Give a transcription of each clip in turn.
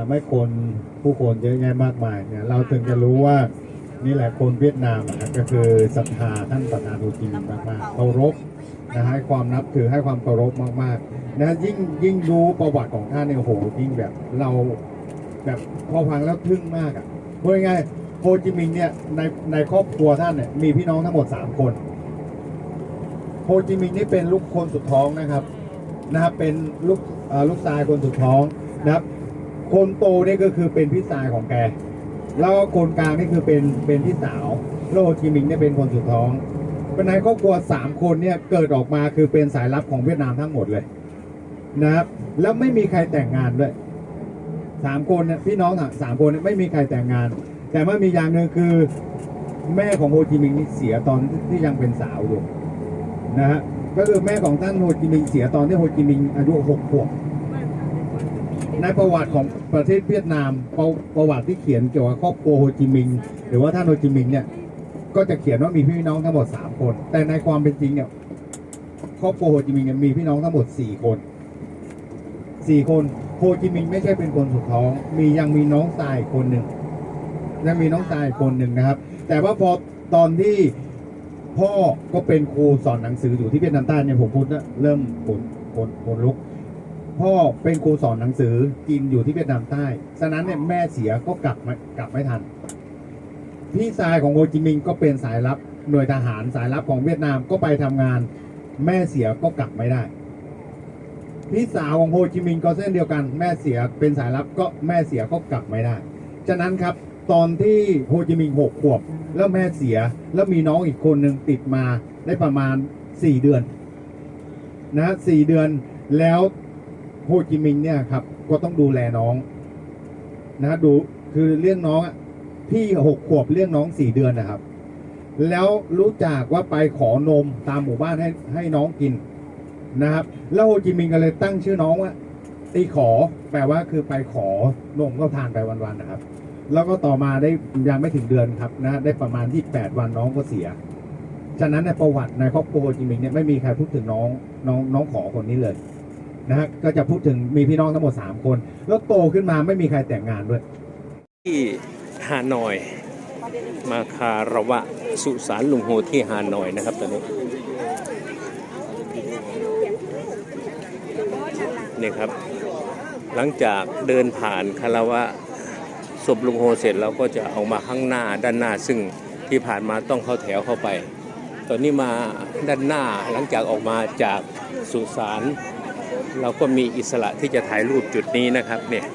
ทำให้คนผู้คนเยอะแยะมากมายเนี่ยเราถึงจะรู้ว่านี่แหละคนเวียดนามอะก็คือศรัทธาท่านประธานโฮจิมินห์มากเคารพนะให้ความนับถือให้ความเคารพมากๆนะยิ่งยิ่งรู้ประวัติของท่านเนี่ยโอ้โหยิ่งแบบเราแบบพอฟังแล้วทึ่งมากอะพูดง่ายโฮจิมินห์เนี่ยในในครอบครัวท่านเนี่ยมีพี่น้องทั้งหมดสามคนโฮจิมินห์นี่เป็นลูกคนสุดท้องนะครับนะครับเป็นลูกลูกชายคนสุดท้องนะครับ คนโตนี่ก็คือเป็นพี่ชายของแก แล้วคนกลางนี่คือเป็นเป็นพี่สาวแล้วโฮจิมินห์เนี่ยเป็นคนสุดท้องเป็นในครอบครัวสามคนเนี่ยเกิดออกมาคือเป็นสายลับของเวียดนามทั้งหมดเลยนะครับ แล้วไม่มีใครแต่งงานด้วยสามคนเนี่ยพี่น้องอะสามคนนี่ไม่มีใครแต่งงาน แต่ว่ามีอย่างหนึ่งคือแม่ของโฮจิมินห์นี่เสียตอนที่ยังเป็นสาวอยู่นะฮะก็คือแม่ของท่านโฮจิมินห์เสียตอนที่โฮจิมินห์อายุหกขวบ ในประวัติของประเทศเวียดนามประประวัติที่เขียนเกี่ยวกับครอบครัวโฮจิมินห์หรือว่าท่านโฮจิมินห์เนี่ยก็จะเขียนว่ามีพี่น้องทั้งหมดสามคน แต่ในความเป็นจริงเนี่ยครอบครัวโฮจิมินห์เนี่ยมีพี่น้องทั้งหมดสี่คนสี่คนโฮจิมินห์ไม่ใช่เป็นคนสุดท้อง มียังมีน้องชายคนหนึ่งยังมีน้องชายคนหนึ่งนะครับ แต่ว่าพอตอนที่พ่อก็เป็นครูสอนหนังสืออยู่ที่เวียดนามใต้เนี่ยผมพูดนะเริ่มขนขนขนลุก พ่อเป็นครูสอนหนังสือกินอยู่ที่เวียดนามใต้ ฉะนั้นเนี่ยแม่เสียก็กลับมากลับไม่ทัน พี่ชายของโฮจิมินห์ก็เป็นสายลับหน่วยทหารสายลับของเวียดนามก็ไปทำงาน แม่เสียก็กลับไม่ได้ พี่สาวของโฮจิมินห์ก็เส้นเดียวกัน แม่เสียเป็นสายลับก็แม่เสียก็กลับไม่ได้ ฉะนั้นครับตอนที่โฮจิมินห์หกขวบ แล้วแม่เสียแล้วมีน้องอีกคนหนึ่งติดมาได้ประมาณสี่เดือนนะสี่เดือนแล้ว ฮจิมินห์เนี่ยครับ ก็ต้องดูแลน้องนะดูคือเลี้ยงน้องอะพี่หกขวบเลี้ยงน้องสี่เดือนนะครับ แล้วรู้จักว่าไปขอนมตามหมู่บ้านให้ให้น้องกินนะครับ แล้วโฮจิมินห์ก็เลยตั้งชื่อน้องว่าตีขอแปลว่าคือไปขอนมก็ทานไปวันๆนะครับ แล้วก็ต่อมาได้ยังไม่ถึงเดือนครับนะ ได้ประมาณที่8วันน้องก็เสีย ฉะนั้นในประวัติในครอบครัวโฮจิมินห์เนี่ยไม่มีใครพูดถึงน้องน้องน้องขอคนนี้เลย นะฮะก็จะพูดถึงมีพี่น้องทั้งหมด 3 คน แล้วโตขึ้นมาไม่มีใครแต่งงานด้วย ที่ฮานอย มาคารวะ สุสานลุงโฮที่ฮานอยนะครับตอนนี้นี่ครับ หลังจากเดินผ่านคารวะศพลุงโฮเสร็จเราก็จะออกมาข้างหน้าด้านหน้าซึ่งที่ผ่านมาต้องเข้าแถวเข้าไป ตอนนี้มาด้านหน้าหลังจากออกมาจากสุสาน เราก็มีอิสระที่จะถ่ายรูปจุดนี้นะครับเนี่ย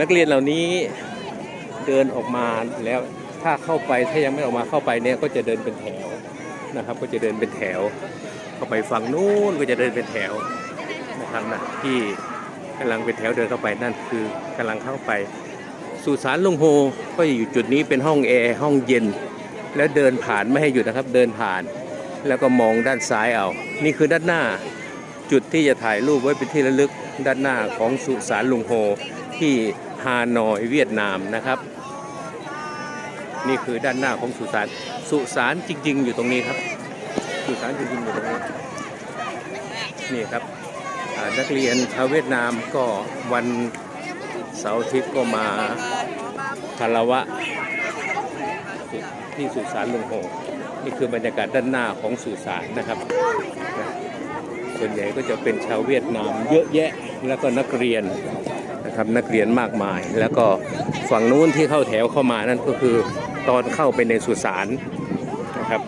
นักเรียนเหล่านี้เดินออกมาแล้วถ้าเข้าไปถ้ายังไม่ออกมาเข้าไปเนี่ยก็จะเดินเป็นแถวนะครับ ก็จะเดินเป็นแถว เข้าไปฝั่งนู้นก็จะเดินเป็นแถวนะครับนะที่กำลังเป็นแถวเดินเข้าไปนั่นคือกำลังเข้าไปสุสานลุงโฮก็อยู่จุดนี้เป็นห้องแอร์ห้องเย็น แล้วเดินผ่านไม่ให้หยุดนะครับ เดินผ่าน แล้วก็มองด้านซ้ายเอา นี่คือด้านหน้า จุดที่จะถ่ายรูปไว้เป็นที่ระลึกด้านหน้าของสุสานลุงโฮที่ฮานอยเวียดนามนะครับ นี่คือด้านหน้าของสุสานสุสานจริง ๆ อยู่ตรงนี้ครับ สุสานจริงๆอยู่ตรงนี้นี่ครับนักเรียนชาวเวียดนามก็วันเสาร์อาทิตย์ก็มาคารวะที่สุสานลุงโฮนี่คือบรรยากาศด้านหน้าของสุสานนะครับ ส่วนใหญ่ก็จะเป็นชาวเวียดนามเยอะแยะแล้วก็นักเรียนนะครับนักเรียนมากมาย แล้วก็ฝั่งนู้นที่เข้าแถวเข้ามานั่นก็คือตอนเข้าไปในสุสานนะครับ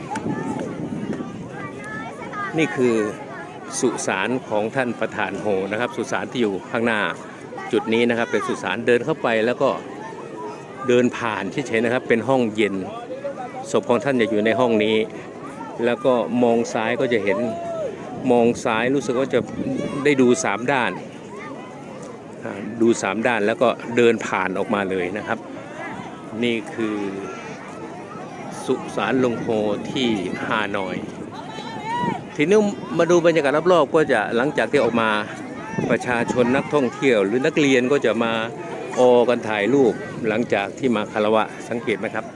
นี่คือสุสานของท่านประธานโฮนะครับ สุสานที่อยู่ข้างหน้าจุดนี้นะครับเป็นสุสานเดินเข้าไปแล้วก็เดินผ่านเฉยๆนะครับ เป็นห้องเย็นศพของท่านจะอยู่ในห้องนี้ แล้วก็มองซ้ายก็จะเห็น มองซ้ายรู้สึกว่าจะได้ดูสามด้าน ดูสามด้านแล้วก็เดินผ่านออกมาเลยนะครับ นี่คือสุสานลงโฮที่ฮานอย ทีนี้มาดูบรรยากาศรอบๆก็จะหลังจากที่ออกมาประชาชนนักท่องเที่ยว หรือนักเรียนก็จะมาออกันถ่ายรูปหลังจากที่มาคารวะสังเกตไหมครับ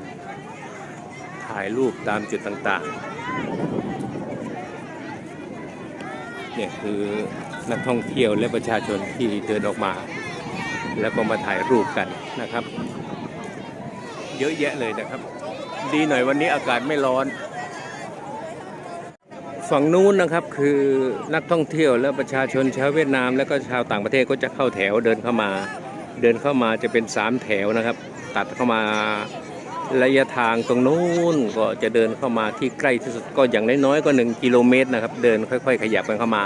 ถ่ายรูปตามจุดต่างๆ เนี่ยคือนักท่องเที่ยวและประชาชนที่เดินออกมา แล้วก็มาถ่ายรูปกันนะครับ เยอะแยะเลยนะครับ ดีหน่อยวันนี้อากาศไม่ร้อน ฝั่งนู้นนะครับคือนักท่องเที่ยวและประชาชนชาวเวียดนาม และก็ชาวต่างประเทศก็จะเข้าแถวเดินเข้ามา เดินเข้ามาจะเป็นสามแถวนะครับ ตัดเข้ามา ระยะทางตรงนู้นก็จะเดินเข้ามาที่ใกล้ที่สุดก็อย่างน้อยๆก็หนึ่งกิโลเมตรนะครับ เดินค่อย ๆ ขยับกันเข้ามา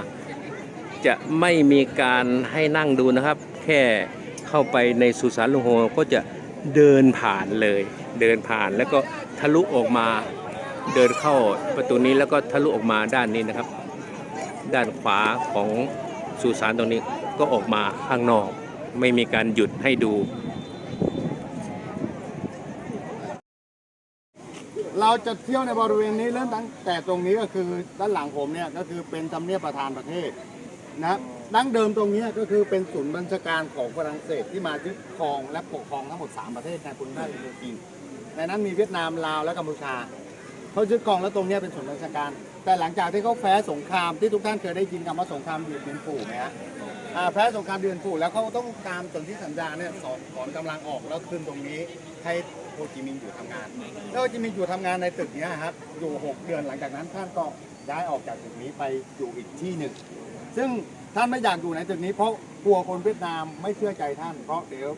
จะไม่มีการให้นั่งดูนะครับ แค่เข้าไปในสุสานลุงโฮก็จะเดินผ่านเลย เดินผ่านแล้วก็ทะลุออกมาเดินเข้าประตูนี้แล้วก็ทะลุออกมาด้านนี้นะครับ ด้านขวาของสุสานตรงนี้ก็ออกมาข้างนอก ไม่มีการหยุดให้ดู เราจะเที่ยวในบริเวณนี้เริ่มตั้งแต่ตรงนี้ก็คือด้านหลังผมเนี่ยก็คือเป็นทำเนียบประธานประเทศนะดั้งเดิมตรงนี้ก็คือเป็นศูนย์บัญชาการของฝรั่งเศสที่มายึดครองและปกครองทั้งหมด 3 ประเทศในภูมิภาอินโดจีนในนั้นมีเวียดนามลาวและกัมพูชาเขายึดครองแล้วตรงนี้เป็นศูนย์บัญชาการ แต่หลังจากที่เขาแพ้สงครามที่ทุกท่านเคยได้ยินคำว่าสงครามเดือดเดือนปู่ไหมฮะแพ้สงครามเดือนปู่แล้วเขาต้องตามสนธิสัญญาเนี่ยสอนถอนกำลังออกแล้วขึ้นตรงนี้ให้ โฮจิมินห์อยู่ทำงานแล้วโฮจิมินห์อยู่ทำงานในตึกเนี้ยครับอยู่ 6 เดือนหลังจากนั้นท่านก็ย้ายออกจากตึกนี้ไปอยู่อีกที่หนึ่ง ซึ่งท่านไม่อยากอยู่ในตึกนี้เพราะกลัวคนเวียดนามไม่เชื่อใจท่าน เพราะเดี๋ยว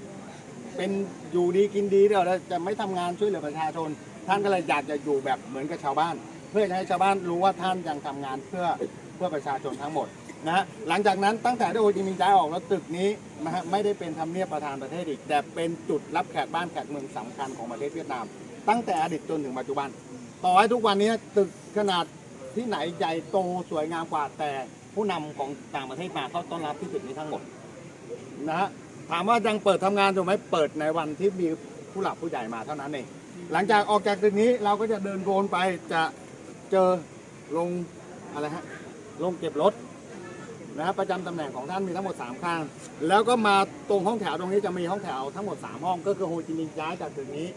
เป็นอยู่ดีกินดีเดี๋ยวเราจะไม่ทำงานช่วยเหลือประชาชน ท่านก็เลยอยากจะอยู่แบบเหมือนกับชาวบ้าน เพื่อจะให้ชาวบ้านรู้ว่าท่านยังทำงานเพื่อเพื่อประชาชนทั้งหมด นะฮะหลังจากนั้นตั้งแต่ได้โฮจิมินห์ย้ายออกแล้วตึกนี้นะฮะไม่ได้เป็นทำเนียบประธานประเทศอีก แต่เป็นจุดรับแขกบ้านแขกเมืองสำคัญของประเทศเวียดนาม ตั้งแต่อดีตจนถึงปัจจุบัน ต่อให้ทุกวันนี้ตึกขนาดที่ไหนใหญ่โตสวยงามกว่าแต่ผู้นำของต่างประเทศมาเข้าต้อนรับที่ตึกนี้ทั้งหมดนะฮะถามว่ายังเปิดทำงานอยู่ไหมเปิดในวันที่มีผู้หลักผู้ใหญ่มาเท่านั้นเองหลังจากออกจากตึกนี้เราก็จะเดินโวนไปจะเจอลงอะไรฮะลงเก็บรถ นะครับประจำตำแหน่งของท่านมีทั้งหมด3ข้าง แล้วก็มาตรงห้องแถวตรงนี้จะมีห้องแถวทั้งหมด 3 ห้องก็คือโฮจิมินห์ย้ายจากตึกนี้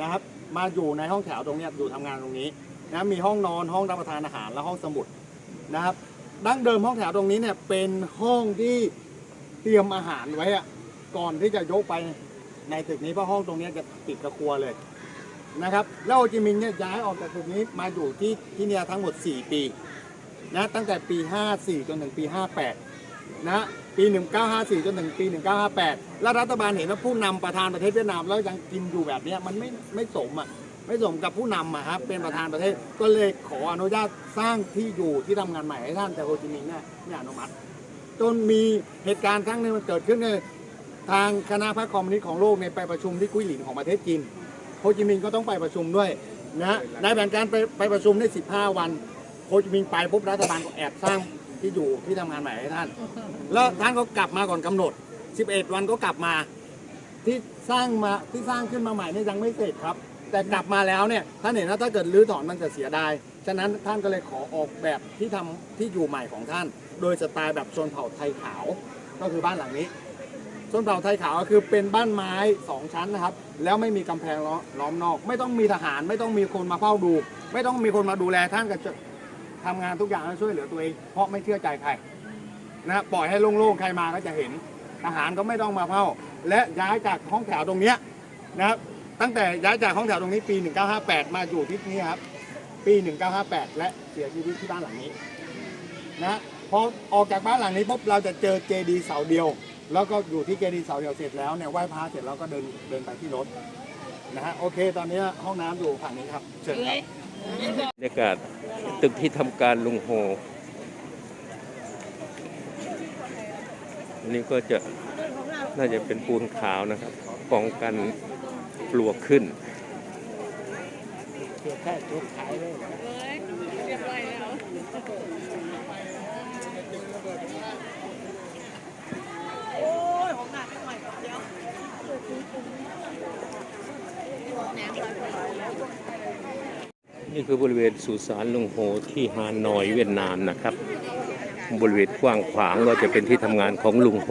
นะครับ มาอยู่ในห้องแถวตรงเนี้ยอยู่ทำงานตรงนี้นะมีห้องนอนห้องรับประทานอาหารและห้องสมุดนะครับดั้งเดิมห้องแถวตรงนี้เนี่ยเป็นห้องที่เตรียมอาหารไว้อะก่อนที่จะยกไปในตึกนี้เพราะห้องตรงเนี้ยจะติดกับครัวเลยนะครับแล้วโฮจิมินห์เนี่ยย้ายออกจากตึกนี้มาอยู่ที่ที่เนี่ยทั้งหมด 4 ปี นะตั้งแต่ปี 54 จนถึงปี 58 นะปี 1954 จนถึงปี 1958 แล้วรัฐบาลเห็นว่าผู้นำประธานประเทศเวียดนามแล้วยังกินอยู่แบบนี้มันไม่ไม่สมอะไม่สมกับผู้นำอะครับเป็นประธานประเทศก็เลยขออนุญาตสร้างที่อยู่ที่ทำงานใหม่ให้ท่านแต่โฮจิมินห์เนี่ยไม่อนุมัติ จนมีเหตุการณ์ครั้งหนึงมันเกิดขึ้นเลยทางคณะพรรคคอมมิวนิสต์ของโลกเนี่ยไปประชุมที่กุ้ยหลินของประเทศจีนโฮจิมินห์ก็ต้องไปประชุมด้วยนะในแผนการไปไปประชุมได้ 15 วัน โฮจิมินไปปุ๊บรัฐบาลก็แอบสร้างที่อยู่ที่ทำงานใหม่ให้ท่าน แล้วท่านก็กลับมาก่อนกำหนด 11 วันก็กลับมา ที่สร้างมาที่สร้างขึ้นมาใหม่เนี่ยยังไม่เสร็จครับ แต่กลับมาแล้วเนี่ยท่านเห็นว่าถ้าเกิดรื้อถอนมันจะเสียดายฉะนั้นท่านก็เลยขอออกแบบที่ทำที่อยู่ใหม่ของท่าน โดยสไตล์แบบชนเผ่าไทยขาว ก็คือบ้านหลังนี้ ชนเผ่าไทยขาวก็คือเป็นบ้านไม้สองชั้นนะครับ แล้วไม่มีกำแพงล้อล้อมนอก ไม่ต้องมีทหารไม่ต้องมีคนมาเฝ้าดู ไม่ต้องมีคนมาดูแลท่านก็จะ ทำงานทุกอย่างแล้วช่วยเหลือตัวเอง เพราะไม่เชื่อใจใครนะปล่อยให้โล่งๆใครมาก็จะเห็นทหารก็ไม่ต้องมาเฝ้า และย้ายจากห้องแถวตรงเนี้ยนะครับตั้งแต่ย้ายจากห้องแถวตรงนี้ปี 1958 มาอยู่ที่นี่ครับปี 1958 และเสียชีวิตที่บ้านหลังนี้นะพอออกจากบ้านหลังนี้ปุ๊บเราจะเจอเจดีย์เสาเดียว แล้วก็อยู่ที่เจดีย์เสาเดียวเสร็จแล้วเนี่ยไหว้พระเสร็จแล้วก็เดินเดินไปที่รถนะฮะโอเค ตอนนี้ห้องน้ำอยู่ฝั่งนี้ครับเชิญครับ บรรยากาศตึกที่ทำการลุงโฮอันนี้ก็จะน่าจะเป็นปูนขาวนะครับป้องกันปลวกขึ้นแค่จุดขายเลยเรียบร้อยแล้วโอ้ยของหนักไปหน่อยเดี๋ยวแหนมร้อยแล้ว นี่คือบริเวณสุสานลุงโฮที่ฮานอยเวียดนามนะครับ บริเวณกว้างขวางก็จะเป็นที่ทำงานของลุงโฮ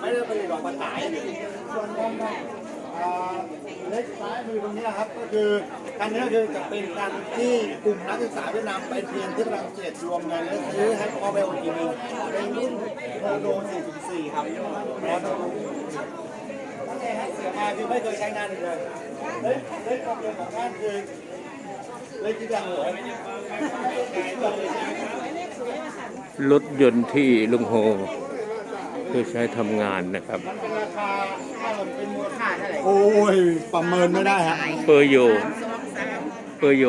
ไม่ได้ผลิตออกมาขายส่วนของเล็กซ้ายมือตรงนี้ครับ ก็คืออันนี้คือจะเป็นการที่กลุ่มนักศึกษาเวียดนามไปเรียนที่ฝรั่งเศสรวมกันแล้วซื้อให้พอไปโอทีนึงเป็นรุ่นโมโด404ครับแล้วตั้งแต่ให้เสียมาคือไม่เคยใช้งานเลยเล็กเล็กความเร็วของท่านคือเล็กที่ดังหัว รถยนต์ที่ลุงโฮเพื่อใช้ทำงานนะครับมันเป็นราคาถ้ามันเป็นมูลค่าเท่าไหร่โอ้ย ประเมินไม่ได้ฮะเปอร์โยเปอร์โย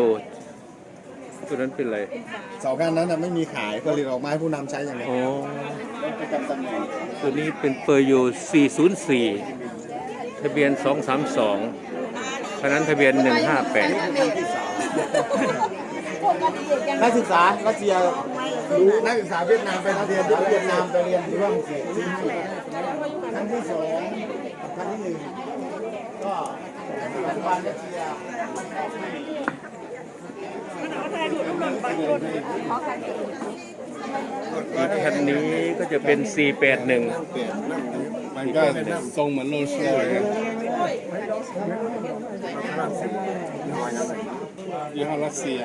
ตัวนั้นเป็นอะไรเสาการนั้นน่ะไม่มีขายผลิตออกมาให้ผู้นำใช้อย่างเดียวอ๋อประจำตำแหน่งตัวนี้เป็นเปอร์โย404 ทะเบียน 232คันนั้นทะเบียน 158นักศึกษารัสเซีย รู้นักศึกษาเวียดนามไปเรียนที่เวียดนามไปเรียนที่ฝรั่งเศสที่ชั้นที่สองชั้นที่หนึ่งก็ปัจจุบันรัสเซียอีกคันนี้ก็จะเป็น 481มันก็ทรงเหมือนโรลส์รอยซ์ยี่ห้อรัสเซีย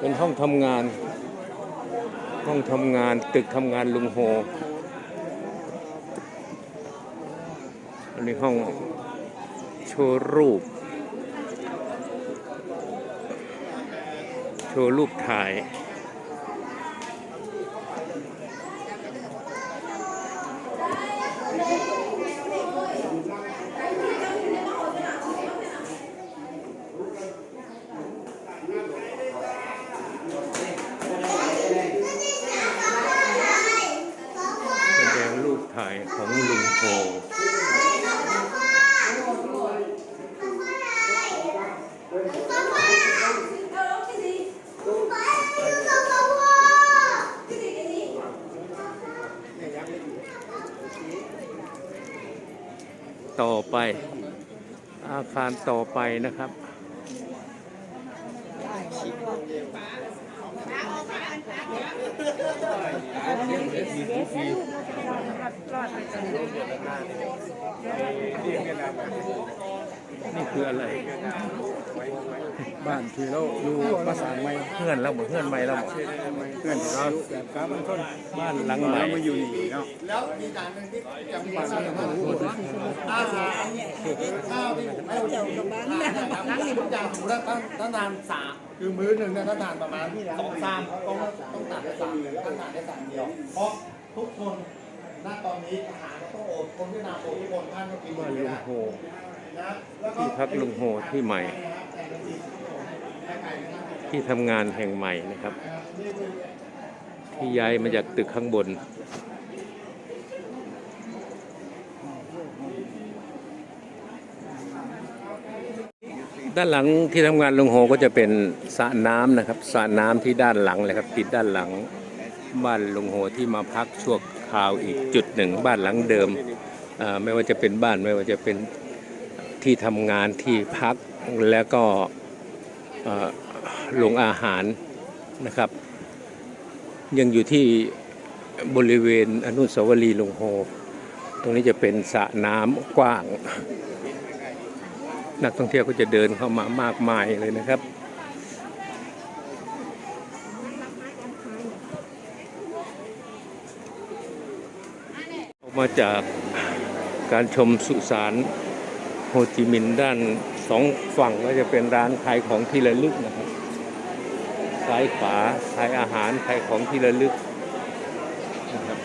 เป็นห้องทำงาน ห้องทำงานตึกทำงานลุงโฮอันนี้ห้องโชว์รูป โชว์รูปถ่าย แสดงรูปถ่าย ของลุงโฮต่อไป อาคารต่อไปนะครับ นี่คืออะไร บ้านที่เราอยู่ภาษาไม่เพื่อนเราหมดเพื่อนใหม่เราหมดเพื่อนที่เราแบบครับมันต้นบ้านหลังใหม่เรามาอยู่นี่เนาะแล้วมีการหนึ่งที่จำเป็นต้องพูดอาหารข้าวที่ผมให้เจ้ากับบ้านนั่งทุกอย่างสมมติว่าถ้าทานสามคือมื้อหนึ่งเนี่ยถ้าทานประมาณสองชามต้องต้องตัดได้สามถ้าทานได้สามเดียวเพราะทุกคน ณตอนนี้อาหารต้องอดคนที่นาโอทุกคนท่านก็กินบ้านไม่ลุงได้โฮ นะแล้วก็ที่พักลุงโฮที่ใหม่ ที่ทำงานแห่งใหม่นะครับ ที่ย้ายมาจากตึกข้างบน ด้านหลังที่ทำงานลุงโฮก็จะเป็นสระน้ำนะครับสระน้ำที่ด้านหลังเลยครับติดด้านหลังบ้านลุงโฮที่มาพักชั่ว คราวอีกจุดหนึ่งบ้านหลังเดิม ไม่ว่าจะเป็นบ้านไม่ว่าจะเป็นที่ทำงานที่พักแล้วก็โรงอาหารนะครับ ยังอยู่ที่บริเวณอนุสาวรีย์ลุงโฮ ตรงนี้จะเป็นสระน้ำกว้าง นักท่องเที่ยวก็จะเดินเข้ามามากมายเลยนะครับ มาจากการชมสุสานโฮจิมินห์ด้านสองฝั่งก็จะเป็นร้านขายของที่ระลึกนะครับ ซ้ายขวาขายอาหารขายของที่ระลึกนะครับ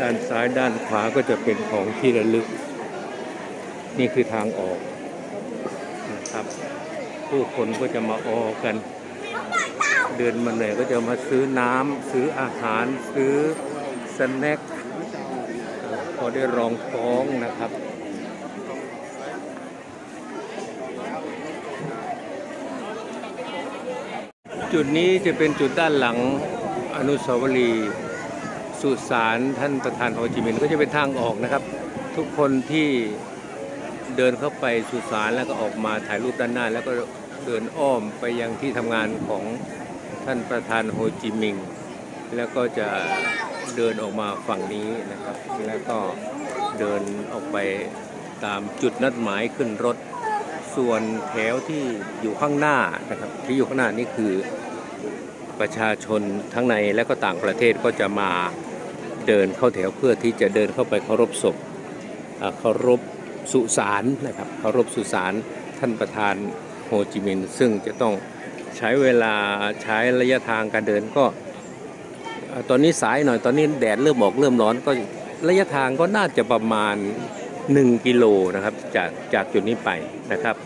ด้านซ้ายด้านขวาก็จะเป็นของที่ระลึก นี่คือทางออกนะครับ ผู้คนก็จะมาออกัน ดินมาเหนื่อยก็จะมาซื้อน้ำซื้ออาหารซื้อสแน็คพอได้รองท้องนะครับจุดนี้จะเป็นจุดด้านหลังอนุสาวรีย์สุสานท่านประธานโฮจิมินห์ก็จะเป็นทางออกนะครับ ทุกคนที่เดินเข้าไปสุสานแล้วก็ออกมาถ่ายรูปด้านหน้า แล้วก็เดินอ้อมไปยังที่ทำงานของ ท่านประธานโฮจิมินห์แล้วก็จะเดินออกมาฝั่งนี้นะครับ แล้วก็เดินออกไปตามจุดนัดหมายขึ้นรถ ส่วนแถวที่อยู่ข้างหน้านะครับที่อยู่ข้างหน้านี่คือประชาชนทั้งในและก็ต่างประเทศก็จะมาเดินเข้าแถวเพื่อที่จะเดินเข้าไปเคารพศพอ่าเคารพสุสานนะครับเคารพสุสานท่านประธานโฮจิมินห์ซึ่งจะต้อง ใช้เวลาใช้ระยะทางการเดินก็ ตอนนี้สายหน่อยตอนนี้แดดเริ่มออกเริ่มร้อนก็ระยะทางก็น่าจะประมาณ 1 กิโลนะครับจากจากจุดนี้ไปนะครับ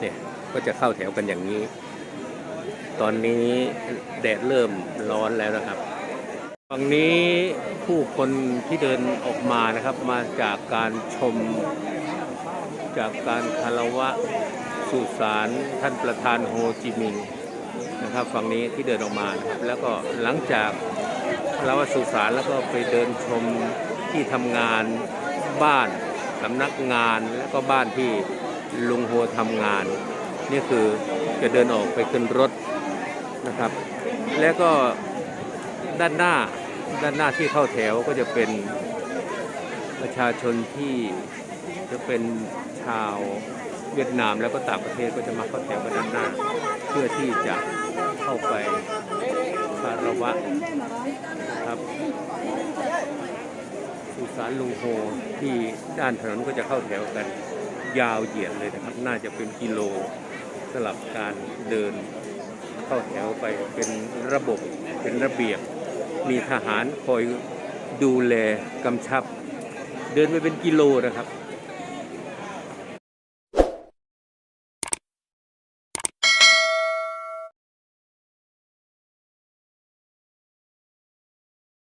เนี่ยก็จะเข้าแถวกันอย่างนี้ ตอนนี้แดดเริ่มร้อนแล้วนะครับฝั่งนี้ผู้คนที่เดินออกมานะครับมาจากการชมจากการคารวะ สุสานท่านประธานโฮจิมินห์นะครับฝั่งนี้ที่เดินออกมานะครับ แล้วก็หลังจากคารวสุสานแล้วก็ไปเดินชมที่ทำงานบ้านสำนักงานแล้วก็บ้านที่ลุงโฮทำงาน นี่คือจะเดินออกไปขึ้นรถนะครับ แล้วก็ด้านหน้าด้านหน้าที่เข้าแถวก็จะเป็นประชาชนที่จะเป็นชาว เวียดนามแล้วก็ต่างประเทศก็จะมาเข้าแถวกันด้านหน้า เพื่อที่จะเข้าไปคารวะครับสุสานลุงโฮที่ด้านถนนก็จะเข้าแถวกันยาวเหยียดเลยนะครับ น่าจะเป็นกิโลสลับการเดินเข้าแถวไปเป็นระบบเป็นระเบียบ มีทหารคอยดูแลกำชับ เดินไปเป็นกิโลนะครับ